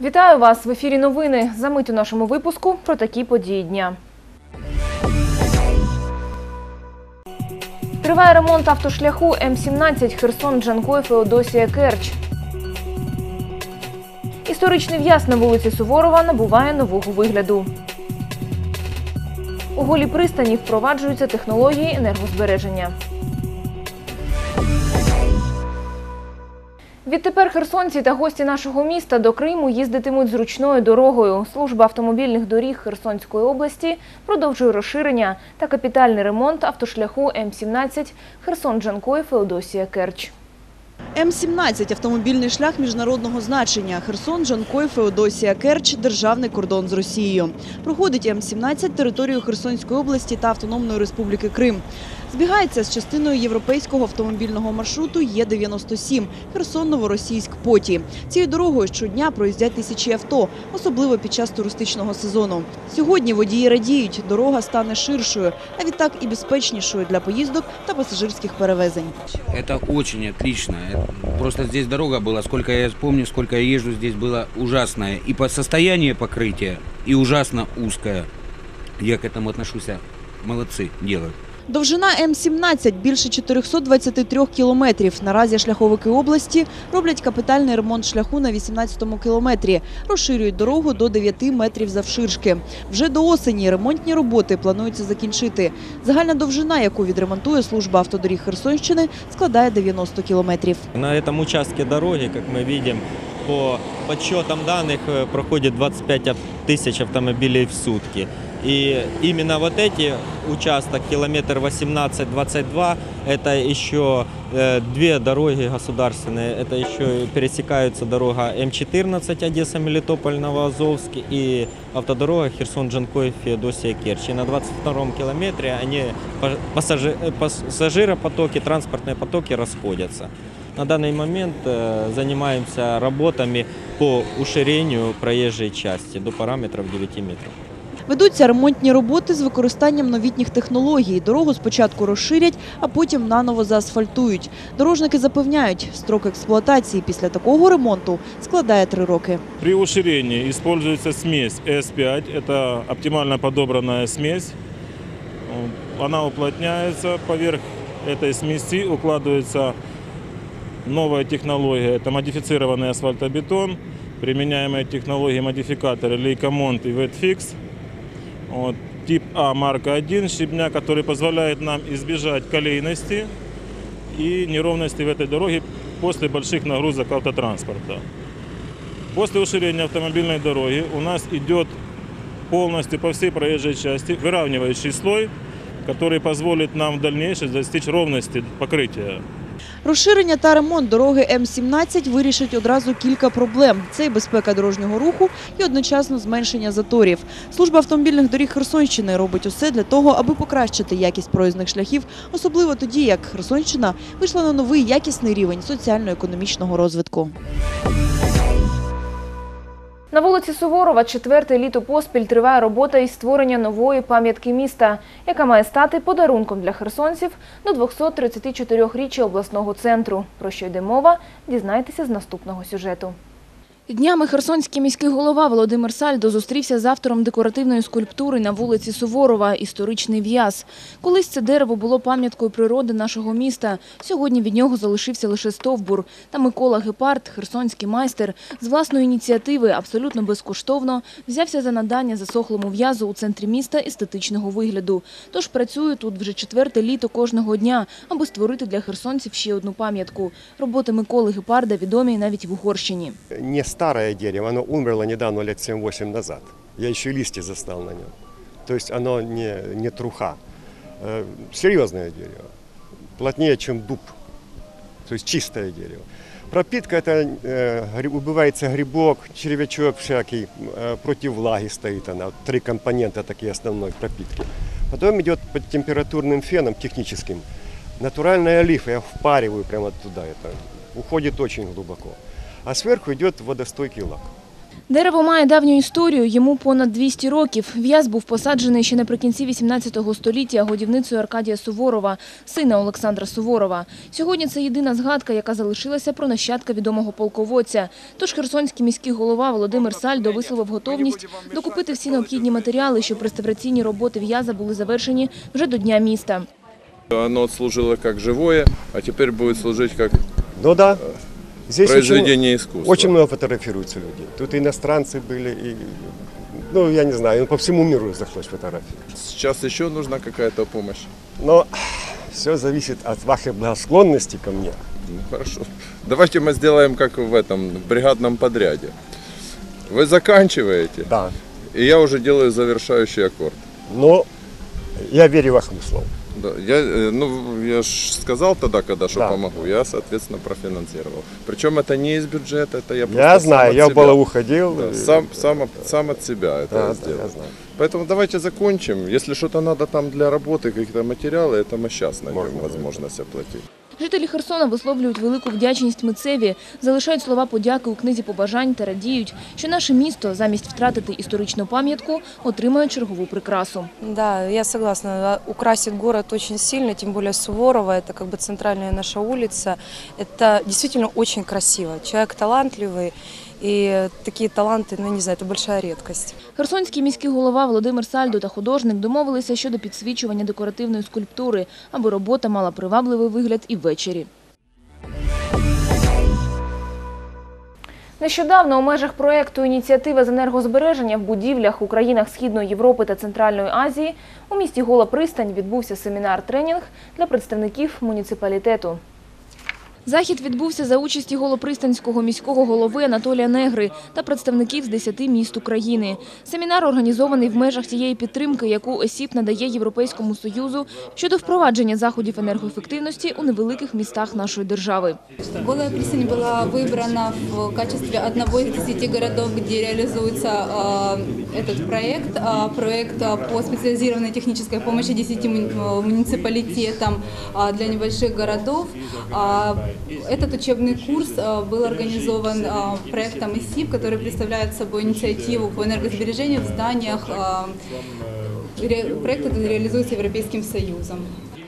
Вітаю вас в ефірі. Новини. Замить у нашому випуску про такі події дня. Триває ремонт автошляху М-17 Херсон Джанкой Феодосія Керч. Історичний в'яз на вулиці Суворова набуває нового вигляду. У голі пристані впроваджуються технології енергозбереження. Відтепер херсонці та гості нашого міста до Криму їздитимуть зручною дорогою. Служба автомобільних доріг Херсонської області продовжує розширення та капітальний ремонт автошляху М-17 Херсон-Джанкой Феодосія Керч. М-17 – автомобільний шлях міжнародного значення. Херсон, Джанкой, Феодосія, Керч – державний кордон з Росією. Проходить М-17 територію Херсонської області та Автономної Республіки Крим Збігається з частиною європейського автомобільного маршруту Є-97 Херсон-Новоросійськ-Поті. Цією дорогою щодня проїздять тисячі авто, особливо під час туристичного сезону. Сьогодні водії радіють, дорога стане ширшою, а відтак і безпечнішою для поїздок та пасажирських перевезень. Это очень отлично. Это- Просто здесь дорога была, сколько я помню, сколько я езжу, здесь было ужасное. И по состоянию покрытия, и ужасно узкое. Я к этому отношусь. а, Молодцы, делают. Довжина М-17 більше 423 кілометрів. Наразі шляховики області роблять капітальний ремонт шляху на 18-му кілометрі. Розширюють дорогу до 9 метрів завширшки. Вже до осені ремонтні роботи планується закінчити. Загальна довжина, яку відремонтує служба автодоріг Херсонщини, складає 90 кілометрів. На этом участке дороги, как мы видим, по подсчетам данных э, проходит 25 тысяч автомобилей в сутки. И именно вот эти участок, километр 18-22, это еще э, две дороги государственные. Это еще и пересекаются дорога М14 Одесса-Мелитополь, Новоазовск и автодорога Херсон-Джанкой, Феодосия, Керчь. И на 22 километре они, па- пассажи- э, пассажиропотоки, транспортные потоки расходятся. На данный момент э, занимаемся работами по уширению проезжей части до параметров 9 метров. Ведуться ремонтні роботи з використанням новітніх технологій. Дорогу спочатку розширять, а потім наново заасфальтують. Дорожники запевняють, строк експлуатації після такого ремонту складає три роки. При уширении используется смесь S5. Это оптимально подобранная смесь. Она уплотняется. Поверх этой смеси укладывается новая технология. Это модифицированный асфальтобетон. Применяемые технологии модификаторы Leica-Mont и Wetfix. Вот. Тип А марка 1 щебня, который позволяет нам избежать колейности и неровности в этой дороге после больших нагрузок автотранспорта. После уширения автомобильной дороги у нас идет полностью по всей проезжей части выравнивающий слой, который позволит нам в дальнейшем достичь ровности покрытия. Розширення та ремонт дороги М-17 вирішить одразу кілька проблем. Це і безпека дорожнього руху, і одночасно зменшення заторів. Служба автомобільних доріг Херсонщини робить усе для того, аби покращити якість проїзних шляхів, особливо тоді, як Херсонщина вийшла на новий якісний рівень соціально-економічного розвитку. На вулиці Суворова четверте літо поспіль триває робота із створення нової пам'ятки міста, яка має стати подарунком для херсонців до 234-річчя обласного центру. Про що йде мова, дізнайтеся з наступного сюжету. Днями херсонський міський голова Володимир Сальдо зустрівся з автором декоративної скульптури на вулиці Суворова «Історичний в'яз». Колись це дерево було пам'яткою природи нашого міста. Сьогодні від нього залишився лише стовбур. Та Микола Гепард, херсонський майстер, з власної ініціативи абсолютно безкоштовно взявся за надання засохлому в'язу у центрі міста естетичного вигляду. Тож працює тут вже четверте літо кожного дня, аби створити для херсонців ще одну пам'ятку. Роботи Миколи Гепарда відомі навіть в Угорщині. Старое дерево, оно умерло недавно, лет 7-8 назад. Я еще листья застал на нем. То есть оно не, не труха. Э, Серьезное дерево. Плотнее, чем дуб. То есть чистое дерево. Пропитка это э, убивается грибок, червячок всякий, э, против влаги стоит она. Три компонента такие основной пропитки. Потом идет под температурным феном техническим. Натуральная лифа, я впариваю прямо туда это. Уходит очень глубоко. А сверху идет водостойкий лак. Дерево має давню історію, йому понад 200 років. В'яз був посаджений ще наприкінці 18 століття годівницею Аркадія Суворова, сина Олександра Суворова. Сьогодні це єдина згадка, яка залишилася про нащадка відомого полководця. Тож херсонський міський голова Володимир Сальдо висловив готовність докупити всі необхідні матеріали, щоб реставраційні роботи в'яза були завершені вже до Дня міста. Оно служило как живое, а теперь будет служить как Ну да, здесь очень, произведение искусства. очень много фотографируются люди. Тут иностранцы были, и, ну, я не знаю, ну, по всему миру захлось фотографии. Сейчас еще нужна какая-то помощь. Но все зависит от вашей благосклонности ко мне. Ну, хорошо. Давайте мы сделаем как в этом в бригадном подряде. Вы заканчиваете, Да. и я уже делаю завершающий аккорд. Но я верю вашему слову. Да, я, э, ну, я ж сказал тогда, когда что Да. помогу, я, соответственно, профинансировал. Причем это не из бюджета, это я Я просто знаю, сам от я в себя. Балаву ходил. Да, и- сам, сам, от- сам от себя это Да, да, сделал. я знаю. Поэтому давайте закончим. Если что-то надо там для работы, какие-то материалы, это мы сейчас найдем Можно, возможность оплатить. Жителі Херсона висловлюють велику вдячність митцеві, залишають слова подяки у книзі побажань та радіють, що наше місто замість втратити історичну пам'ятку отримає чергову прикрасу. Да, я согласна. Украсит город очень сильно, тем более Суворова, это как бы центральная наша улица. Это действительно очень красиво. Человек талантливый, и такие таланты, ну не знаю, это большая редкость. Херсонський міський голова Володимир Сальдо та художник домовилися щодо підсвічування декоративної скульптури, аби робота мала привабливий вигляд і ввечері. Нещодавно у межах проєкту «Ініціатива з енергозбереження в будівлях у країнах Східної Європи та Центральної Азії у місті Гола Пристань відбувся семінар-тренінг для представників муніципалітету. Захід відбувся за участі голопристанського міського голови Анатолія Негри та представників з 10 міст України. Семінар організований в межах тієї підтримки, яку ОСІП надає Європейському Союзу щодо впровадження заходів енергоефективності у невеликих містах нашої держави. Голая пристань была выбрана в качестве одного из десяти городов, где реализуется э, этот проект. А, проект а, по специализированной технической помощи 10 муни- э, муниципалитетам а, для небольших городов. Этот учебный курс а, был организован а, проектом ИСИП, который представляет собой инициативу по энергосбережению в зданиях. ре- Проект этот реализуется Европейским Союзом.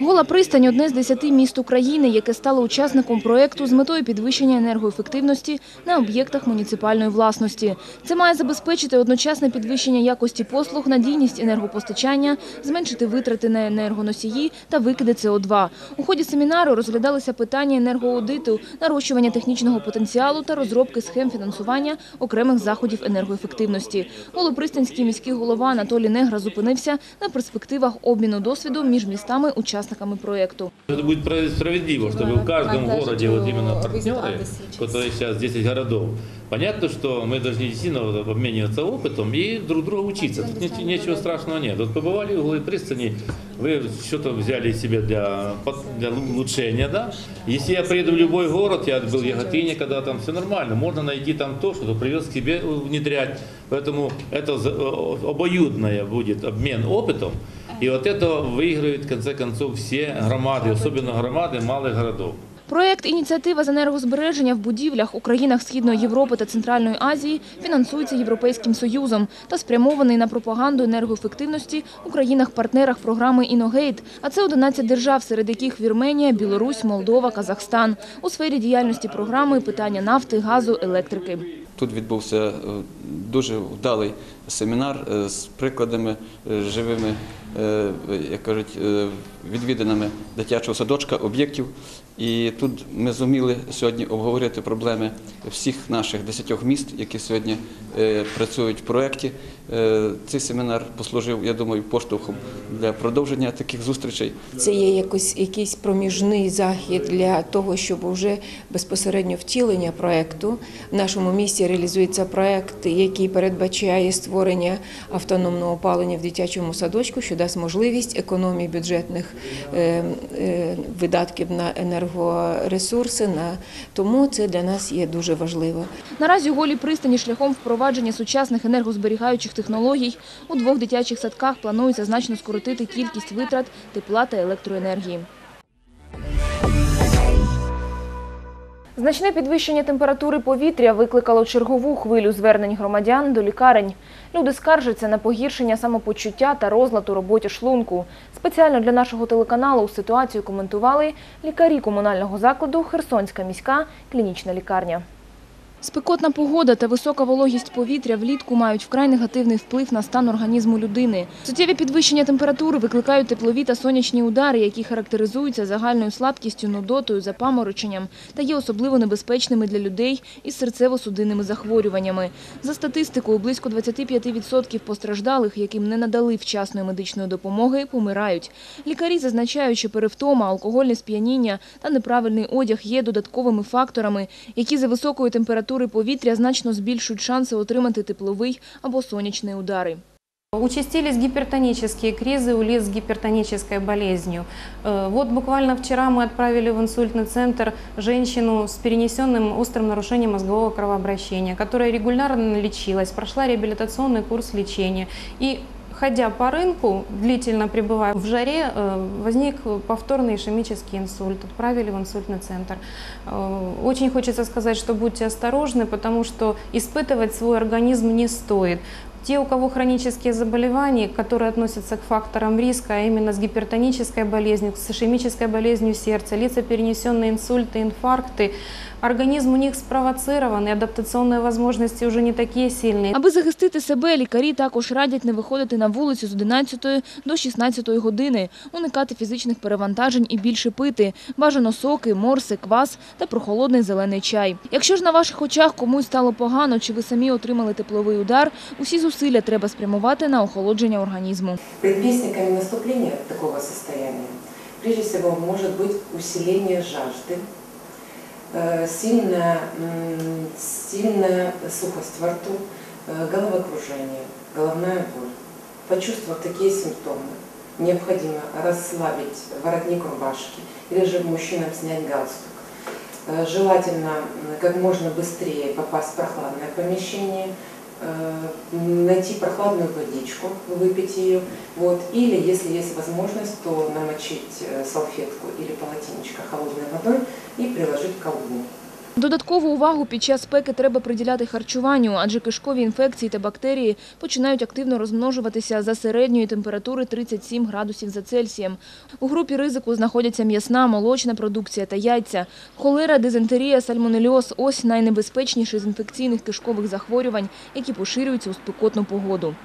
Гола пристань – одне з 10 міст України, яке стало учасником проєкту з метою підвищення енергоефективності на об'єктах муніципальної власності. Це має забезпечити одночасне підвищення якості послуг, надійність енергопостачання, зменшити витрати на енергоносії та викиди СО2. У ході семінару розглядалися питання енергоаудиту, нарощування технічного потенціалу та розробки схем фінансування окремих заходів енергоефективності. Голопристанський міський голова Анатолій Негра зупинився на перспективах обміну досвіду між містами-учасниками проєкту. Это будет справедливо, чтобы в каждом городе вот именно партнеры, которые сейчас 10 городов, понятно, что мы должны действительно обмениваться опытом и друг друга учиться. Тут не- ничего страшного нет. Вот побывали в углы пристани, вы что-то взяли себе для, для улучшения, да? Если я приеду в любой город, я был в Яготине, когда там все нормально, можно найти там то, что привез к себе внедрять. Поэтому это э, обоюдное будет обмен опытом. И вот это выиграют в конце концов все громады, особенно громады малых городов. Проєкт «Ініціатива з енергозбереження в будівлях у країнах Східної Європи та Центральної Азії» фінансується Європейським Союзом та спрямований на пропаганду енергоефективності у країнах-партнерах програми «Іногейт», а це 11 держав, серед яких Вірменія, Білорусь, Молдова, Казахстан. У сфері діяльності програми питання нафти, газу, електрики. Тут відбувся е, дуже вдалий семінар е, з прикладами е, живими, як кажуть, відвідинами дитячого садочка, об'єктів. І тут ми зуміли сьогодні обговорити проблеми всіх наших десятьох міст, які сьогодні працюють в проєкті. Цей семінар послужив, я думаю, поштовхом для продовження таких зустрічей. Це є якось якийсь проміжний захід для того, щоб вже безпосередньо втілення проекту. В нашому місті реалізується проект, який передбачає створення автономного опалення в дитячому садочку, що дасть можливість економії бюджетних е, е, видатків на енергоресурси. Тому це для нас є дуже важливо. Наразі у голій пристані шляхом впровадження сучасних енергозберігаючих технологій у двох дитячих садках планується значно скоротити кількість витрат тепла та електроенергії. Значне підвищення температури повітря викликало чергову хвилю звернень громадян до лікарень. Люди скаржаться на погіршення самопочуття та розлад у роботі шлунку. Спеціально для нашого телеканалу ситуацію коментували лікарі комунального закладу Херсонська міська клінічна лікарня. Спекотна погода та висока вологість повітря влітку мають вкрай негативний вплив на стан організму людини. Суттєві підвищення температури викликають теплові та сонячні удари, які характеризуються загальною слабкістю, нудотою, запамороченням та є особливо небезпечними для людей із серцево-судинними захворюваннями. За статистикою, близько 25% постраждалих, яким не надали вчасної медичної допомоги, помирають. Лікарі зазначають, що перевтома, алкогольне сп'яніння та неправильний одяг є додатковими факторами, які за високої температури повітря значно збільшують шанси отримати тепловий або сонячний удари. Участились гипертонические кризы у лиц с гипертонической болезнью. Э, Вот буквально вчера мы отправили в инсультный центр женщину с перенесенным острым нарушением мозгового кровообращения, которая регулярно лечилась, прошла реабилитационный курс лечения. И ходя по рынку, длительно пребывая в жаре, э, возник повторный ишемический инсульт. Отправили в инсультный центр. Э, Очень хочется сказать, что будьте осторожны, потому что испытывать свой организм не стоит. Те, у кого хронические заболевания, которые относятся к факторам риска, а именно с гипертонической болезнью, с ишемической болезнью сердца, лица, перенесенные инсульты, инфаркты, организм у них спровоцирован, и адаптационные возможности уже не такие сильные. Аби захистити себе, лікарі також радять не виходити на вулицю з 11 до 16 години, уникати фізичних перевантажень і більше пити. Бажано соки, морси, квас та прохолодний зелений чай. Якщо ж на ваших очах комусь стало погано чи ви самі отримали тепловий удар, усі зусилля треба спрямувати на охолодження організму. Предвестниками наступления такого состояния прежде всего может быть усиление жажды, э, Сильная, м, сильная сухость во рту, э, головокружение, головная боль. Почувствовав такие симптомы, необходимо расслабить воротник рубашки или же мужчинам снять галстук. Э, Желательно как можно быстрее попасть в прохладное помещение, э, найти прохладную водичку, выпить ее, вот, или если есть возможность, то намочить э, салфетку или полотенечко холодной водой и приложить к колбу. Додаткову увагу під час спеки треба приділяти харчуванню, адже кишкові інфекції та бактерії починають активно розмножуватися за середньої температури 37 градусів за Цельсієм. У групі ризику знаходяться м'ясна, молочна продукція та яйця. Холера, дизентерія, сальмонельоз – ось найнебезпечніші з інфекційних кишкових захворювань, які поширюються у спекотну погоду.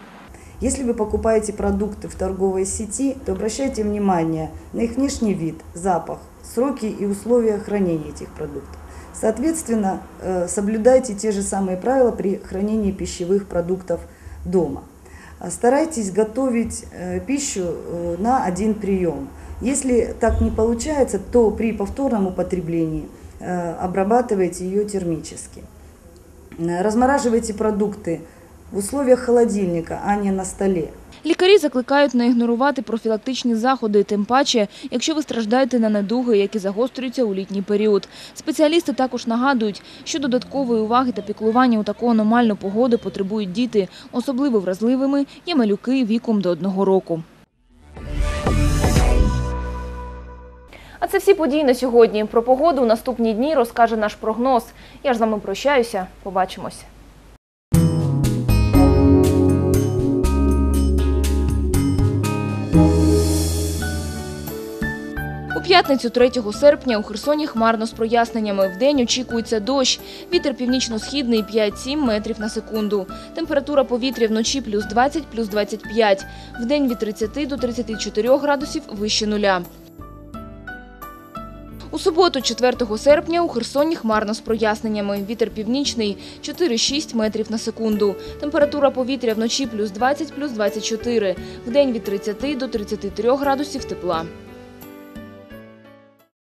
Если вы покупаете продукты в торговой сети, то обращайте внимание на их внешний вид, запах, сроки и условия хранения этих продуктов. Соответственно, э, соблюдайте те же самые правила при хранении пищевых продуктов дома. А Старайтесь готовить э, пищу э, на один прием. Если так не получается, то при повторном употреблении обрабатывайте ее термически. Размораживайте продукты в условиях холодильника, а не на столе. Лікарі закликають не ігнорувати профілактичні заходи, тим паче, якщо ви страждаєте на недуги, які загострюються у літній період. Спеціалісти також нагадують, що додаткової уваги та піклування у таку аномальну погоду потребують діти. Особливо вразливими є малюки віком до одного року. А це всі події на сьогодні. Про погоду у наступні дні розкаже наш прогноз. Я ж з вами прощаюся. Побачимось. П'ятницю 3 серпня у Херсоні хмарно з проясненнями. Вдень очікується дощ. Вітер північно-східний 5-7 метрів на секунду. Температура повітря вночі плюс 20, плюс 25. Вдень від 30 до 34 градусів вище нуля. У суботу, 4 серпня, у Херсоні хмарно з проясненнями. Вітер північний 4-6 метрів на секунду. Температура повітря вночі плюс 20, плюс 24. Вдень від 30 до 33 градусів тепла.